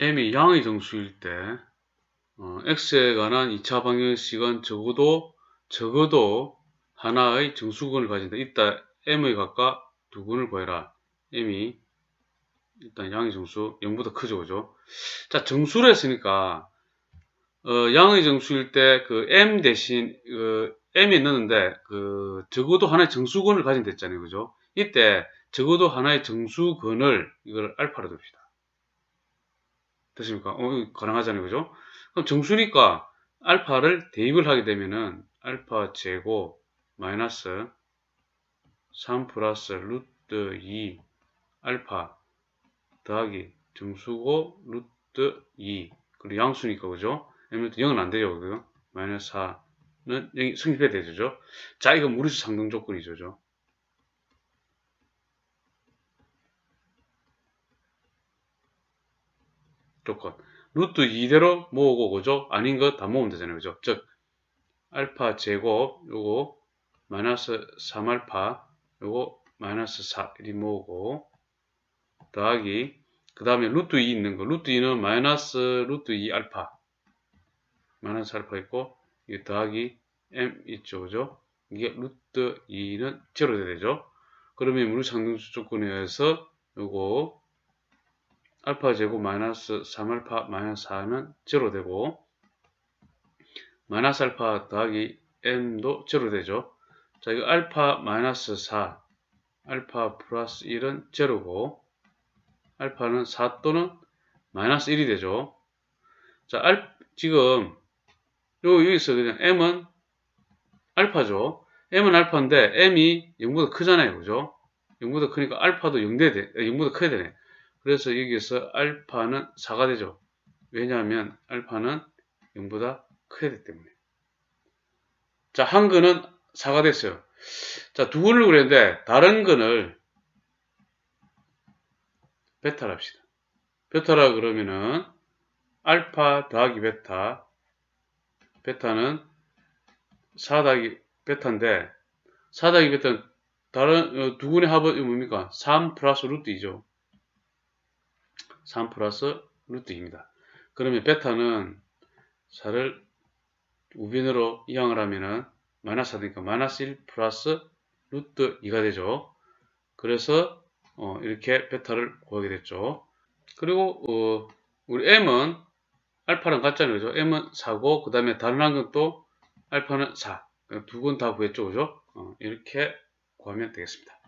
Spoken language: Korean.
m이 양의 정수일 때 어, x에 관한 2차 방정식은 적어도 적어도 하나의 정수근을 가진다. 이따 m의 각각 두 근을 구해라. m이 일단 양의 정수 0보다 크죠, 그죠? 자, 정수를 했으니까 어, 양의 정수일 때 그 m 대신 그 m이 넣는데 그 적어도 하나의 정수근을 가진다 했잖아요, 그죠? 이때 적어도 하나의 정수근을 이걸 알파로 둡시다. 됐습니까? 어, 가능하잖아요. 그죠? 그럼 정수니까 알파를 대입을 하게 되면은 알파 제곱 마이너스 3 플러스 루트 2 알파 더하기 정수고 루트 2 그리고 양수니까 그죠? m루트 0은 안 되죠. 그죠? 마이너스 4는 여기 성립해야 되죠. 자, 이거 무리수 상등 조건이죠. 죠 조건. 루트 2대로 모으고 그죠? 아닌 거다 모으면 되잖아요. 그죠? 즉 알파 제곱 요거 마이너스 3알파 요거 마이너스 4 이리 모으고 더하기 그 다음에 루트 2 있는 거 루트 2는 마이너스 루트 2 알파 마이너스 알파 있고 이게 더하기 m 있죠. 그죠? 이게 루트 2는 제로 되죠. 그러면 무리 상등수 조건에 의해서 요거 알파 제곱 마이너스 3알파 마이너스 4는 제로 되고 마이너스 알파 더하기 m도 제로 되죠. 자, 이거 알파 마이너스 4, 알파 플러스 1은 제로고 알파는 4 또는 마이너스 1이 되죠. 자, 알, 지금 요, 여기서 그냥 m은 알파죠. m은 알파인데 m이 0보다 크잖아요. 그죠? 0보다 크니까 알파도 0 돼, 0보다 커야 되네. 그래서 여기서 알파는 4가 되죠. 왜냐하면 알파는 0보다 커야 되기 때문에. 자, 한 근은 4가 됐어요. 자, 두 근을 그랬는데 다른 근을 베타라 합시다. 베타라 그러면은 알파 더하기 베타 베타는 4 더하기 베타인데 4 더하기 베타는 다른 어, 두 근의 합은 뭡니까? 3 플러스 루트 2죠. 3 플러스 루트 2입니다. 그러면 베타는 4를 우변으로 이항을 하면은 마이너스 4되니까 마이너스 1 플러스 루트 2가 되죠. 그래서 어, 이렇게 베타를 구하게 됐죠. 그리고 어, 우리 m은 알파랑 같잖아요. 그죠? m은 4고 그 다음에 다른 한 것도 알파는 4. 두 건 다 구했죠. 그죠? 어, 이렇게 구하면 되겠습니다.